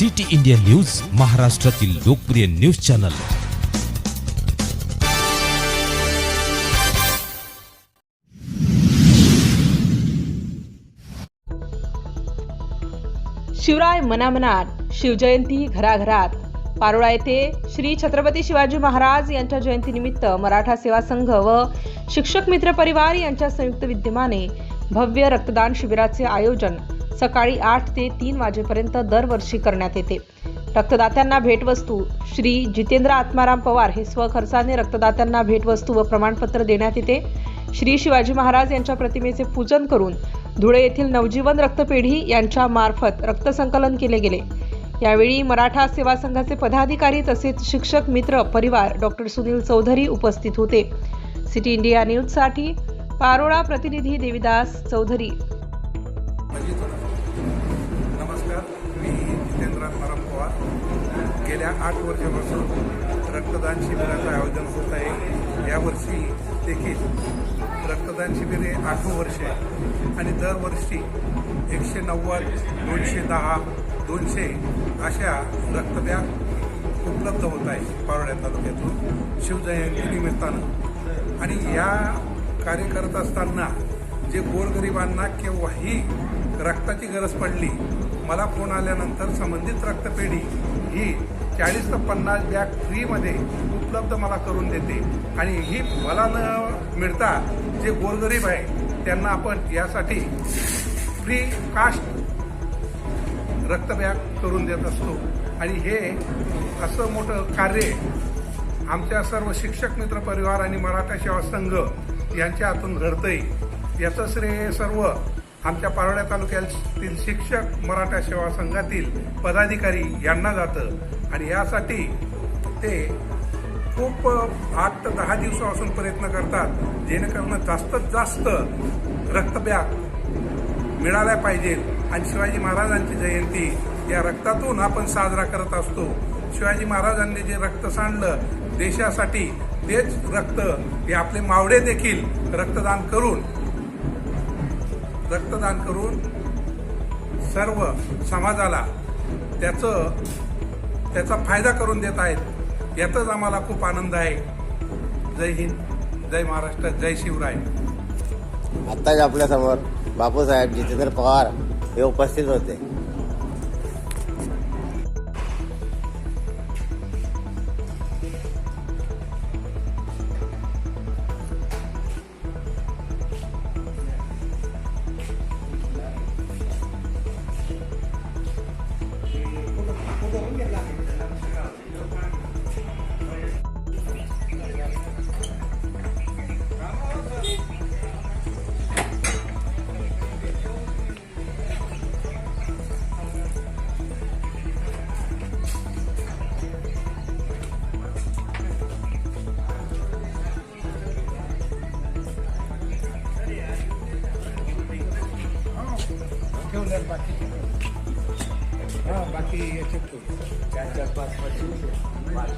City India news महाराष्ट्रातील लोकप्रिय news channel. Shivray मनामनात शिवजयंती घराघरात. पारोळा येथे श्री छत्रपती शिवाजी महाराज यांच्या जयंतीनिमित्त मराठा सेवा संघ व शिक्षक मित्र परिवार यांच्या संयुक्त विद्यमाने भव्य रक्तदान शिबिराचे आयोजन सकाळी आठ ते तीन वाजेपर्यंत दरवर्षी करण्यात येते. रक्तदात्यांना भेटवस्तू श्री जितेंद्र आत्माराम पवार हे स्वखर्चाने रक्तदात्यांना भेटवस्तू व प्रमाणपत्र देण्यात येते. श्री शिवाजी महाराज यांच्या प्रतिमेचे पूजन करून धुळे येथील नवजीवन रक्तपेढी यांच्या मार्फत रक्तसंकलन केले गेले. यावेळी मराठा सेवा संघाचे पदाधिकारी तसेच शिक्षक मित्र परिवार डॉक्टर सुनील चौधरी उपस्थित होते. सिटी इंडिया न्यूजसाठी पारोळा प्रतिनिधी देविदास चौधरी. म्हणजे गेल्या आठ वर्षापासून रक्तदान शिबिराचं आयोजन होत आहे. यावर्षी देखील रक्तदान शिबिर हे आठवं वर्ष आहे. आणि दरवर्षी एकशे नव्वद दोनशे दहा दोनशे अशा रक्तबॅग उपलब्ध होत आहे पारोड्या तालुक्यातून. शिवजयंती निमित्तानं. आणि या कार्य करत असताना जे गोरगरिबांना केव्हाही रक्ताची गरज पडली मला फोन आल्यानंतर संबंधित रक्तपेढी ही चाळीस ते पन्नास बॅग फ्रीमध्ये उपलब्ध मला करून देते. आणि ही मला न मिळता जे गोरगरीब आहे त्यांना आपण यासाठी फ्री कास्ट रक्तबॅग करून देत असतो. आणि हे असं मोठं कार्य आमच्या सर्व शिक्षक मित्र परिवार आणि मराठा सेवा संघ यांच्या हातून घडतंय. याचं श्रेय सर्व आमच्या पारोड्या तालुक्यातील शिक्षक मराठा सेवा संघातील पदाधिकारी यांना जातं. आणि यासाठी ते खूप आठ ते दहा दिवसापासून प्रयत्न करतात जेणेकरून जास्तीत जास्त रक्तब्याग मिळाल्या पाहिजे आणि शिवाजी महाराजांची जयंती या रक्तातून आपण साजरा करत असतो. शिवाजी महाराजांनी जे रक्त सांडलं देशासाठी तेच रक्त हे आपले मावडे देखील रक्तदान करून रक्तदान करून सर्व समाजाला त्याचं त्याचा फायदा करून देत आहेत. यातच आम्हाला खूप आनंद आहे. जय हिंद जय महाराष्ट्र जय शिवराय. आत्ताच आपल्यासमोर बापूसाहेब जितेंद्र पवार हे उपस्थित होते. चार बाकी. हां बाकी याच्यात चार चार पाच पाच.